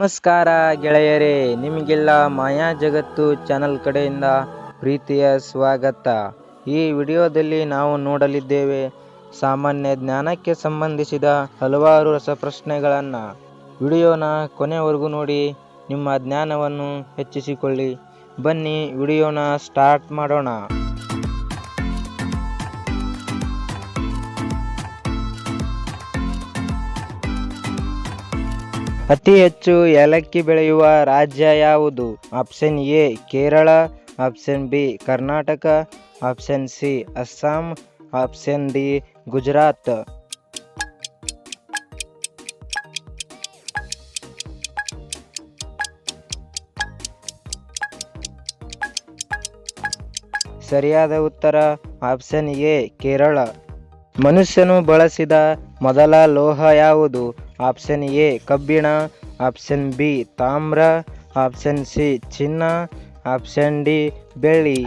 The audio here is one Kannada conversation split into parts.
ನಮಸ್ಕಾರ ಗೆಳೆಯರೇ, ನಿಮಗೆಲ್ಲ ಮಾಯಾ ಜಗತ್ತು ಚಾನಲ್ ಕಡೆಯಿಂದ ಪ್ರೀತಿಯ ಸ್ವಾಗತ. ಈ ವಿಡಿಯೋದಲ್ಲಿ ನಾವು ನೋಡಲಿದ್ದೇವೆ ಸಾಮಾನ್ಯ ಜ್ಞಾನಕ್ಕೆ ಸಂಬಂಧಿಸಿದ ಹಲವಾರು ರಸಪ್ರಶ್ನೆಗಳನ್ನು. ವಿಡಿಯೋನ ಕೊನೆವರೆಗೂ ನೋಡಿ, ನಿಮ್ಮ ಜ್ಞಾನವನ್ನು ಹೆಚ್ಚಿಸಿಕೊಳ್ಳಿ. ಬನ್ನಿ, ವಿಡಿಯೋನ ಸ್ಟಾರ್ಟ್ ಮಾಡೋಣ. ಅತಿ ಹೆಚ್ಚು ಏಲಕ್ಕಿ ಬೆಳೆಯುವ ರಾಜ್ಯ ಯಾವುದು? Option A Kerala. Option B Karnataka. Option C Assam. Option D Gujarat. ಸರಿಯಾದ ಉತ್ತರ ಆಪ್ಷನ್ ಎ ಕೇರಳ. ಮನುಷ್ಯನು ಬಳಸಿದ ಮೊದಲ ಲೋಹ ಯಾವುದು? ಆಪ್ಷನ್ ಎ, ಕಬ್ಬಿಣ. ಆಪ್ಷನ್ ಬಿ, ತಾಮ್ರ. ಆಪ್ಷನ್ ಸಿ, ಚಿನ್ನ. ಆಪ್ಷನ್ ಡಿ, ಬೆಳ್ಳಿ.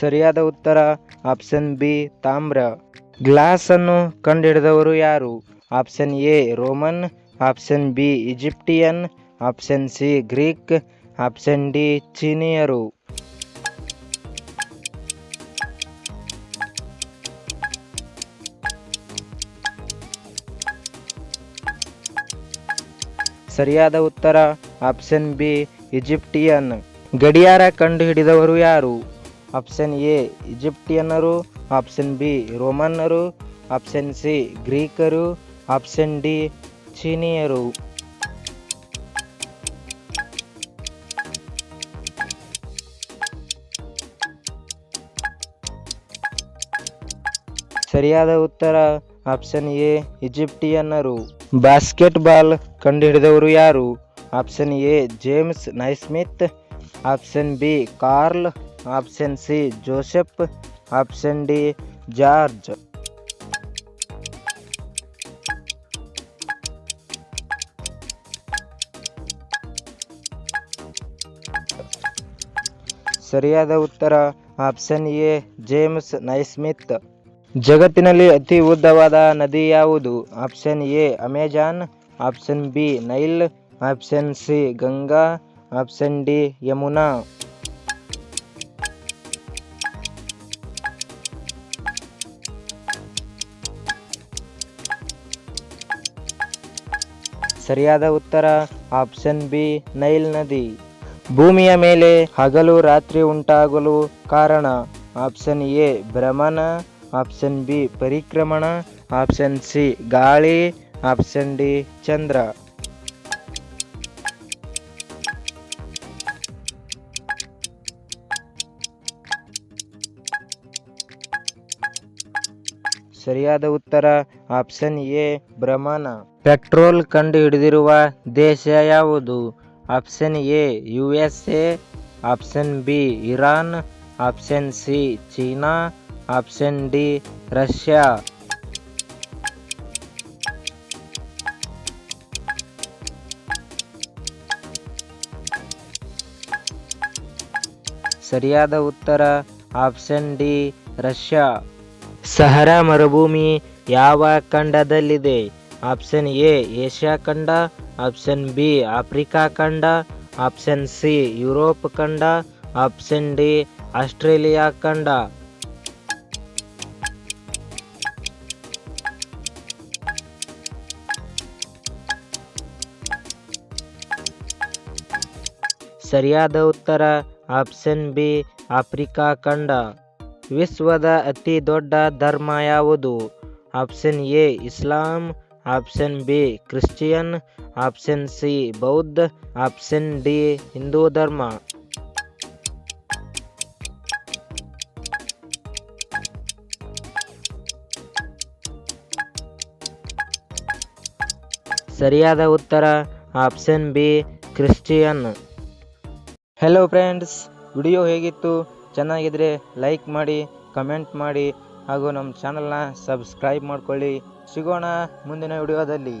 ಸರಿಯಾದ ಉತ್ತರ, ಆಪ್ಷನ್ ಬಿ, ತಾಮ್ರ. ಗ್ಲಾಸ್ ಅನ್ನು ಕಂಡುಹಿಡಿದವರು ಯಾರು? Option A, Roman. Option B, Egyptian. Option C, Greek. Option D ಚೀನಿಯರು. ಸರಿಯಾದ ಉತ್ತರ ಆಪ್ಷನ್ ಬಿ ಈಜಿಪ್ಟಿಯನ್. ಗಡಿಯಾರ ಕಂಡುಹಿಡಿದವರು ಯಾರು? ಆಪ್ಷನ್ ಎ ಈಜಿಪ್ಟಿಯನ್ನರು ಆಪ್ಷನ್ ಬಿ ರೋಮನ್ನರು ಆಪ್ಷನ್ ಸಿ ಗ್ರೀಕರು ಆಪ್ಷನ್ ಡಿ ಚೀನಿಯರು. ಸರಿಯಾದ ಉತ್ತರ ಆಪ್ಷನ್ ಎ ಈಜಿಪ್ಟಿಯನ್ನರು. ಬಾಸ್ಕೆಟ್ ಬಾಲ್ ಕಂಡುಹಿಡಿದವರು ಯಾರು? Option A James Naismith option B Karl option C Joseph option D George ಸರಿಯಾದ ಉತ್ತರ ಆಪ್ಷನ್ ಎ ಜೇಮ್ಸ್ ನೈಸ್ಮಿತ್ ಜಗತ್ತಿನಲ್ಲಿ ಅತಿ ಉದ್ದವಾದ ನದಿ ಯಾವುದು? Option A, Amazon. Option B, Nile. Option C, Ganga. Option D, Yamuna. ಸರಿಯಾದ ಉತ್ತರ, ಆಪ್ಷನ್ ಬಿ, ನೈಲ್ ನದಿ. ಭೂಮಿಯ ಮೇಲೆ ಹಗಲು ರಾತ್ರಿ ಉಂಟಾಗಲು ಕಾರಣ, ಆಪ್ಷನ್ ಎ, ಭ್ರಮಣ. ಆಪ್ಷನ್ ಬಿ ಪರಿಕ್ರಮಣ, ಆಪ್ಷನ್ ಸಿ ಗಾಳಿ, ಆಪ್ಷನ್ ಡಿ ಚಂದ್ರ. ಸರಿಯಾದ ಉತ್ತರ ಆಪ್ಷನ್ ಎ ಭ್ರಮಣ. ಪೆಟ್ರೋಲ್ ಕಂಡುಹಿಡಿದಿರುವ ದೇಶ ಯಾವುದು? Option A U S A, option B Iran, option C China option D, Russia. ಸರಿಯಾದ ಉತ್ತರ, ಆಪ್ಷನ್ ಡಿ, ರಷ್ಯಾ. ಸಹರಾ ಮರುಭೂಮಿ ಯಾವ ಖಂಡದಲ್ಲಿದೆ? ಆಪ್ಷನ್ ಎ, ಏಷ್ಯಾ ಖಂಡ. ಆಪ್ಷನ್ ಬಿ, ಆಫ್ರಿಕಾ ಖಂಡ. ಆಪ್ಷನ್ ಸಿ, ಯುರೋಪ್ ಖಂಡ. ಆಪ್ಷನ್ ಡಿ, ಆಸ್ಟ್ರೇಲಿಯಾ ಖಂಡ. ಸರಿಯಾದ ಉತ್ತರ. ಆಪ್ಷನ್ ಬಿ, ಆಫ್ರಿಕಾ ಖಂಡ. ವಿಶ್ವದ ಅತಿ ದೊಡ್ಡ ಧರ್ಮ ಯಾವುದು? Option A, Islam. Option B, Christian. Option C, ಬೌದ್ಧ. ಆಪ್ಷನ್ ಡಿ, ಹಿಂದೂ ಧರ್ಮ. ಸರಿಯಾದ ಉತ್ತರ. Option B, Christian. Hello friends video ಹೇಗಿತ್ತು? ಚೆನ್ನಾಗಿದ್ರೆ ಲೈಕ್ ಮಾಡಿ ಕಮೆಂಟ್ ಮಾಡಿ, ಹಾಗೂ ನಮ್ಮ ಚಾನಲ್ನ ಸಬ್ಸ್ಕ್ರೈಬ್ ಮಾಡ್ಕೊಳ್ಳಿ. ಸಿಗೋಣ ಮುಂದಿನ ವಿಡಿಯೋದಲ್ಲಿ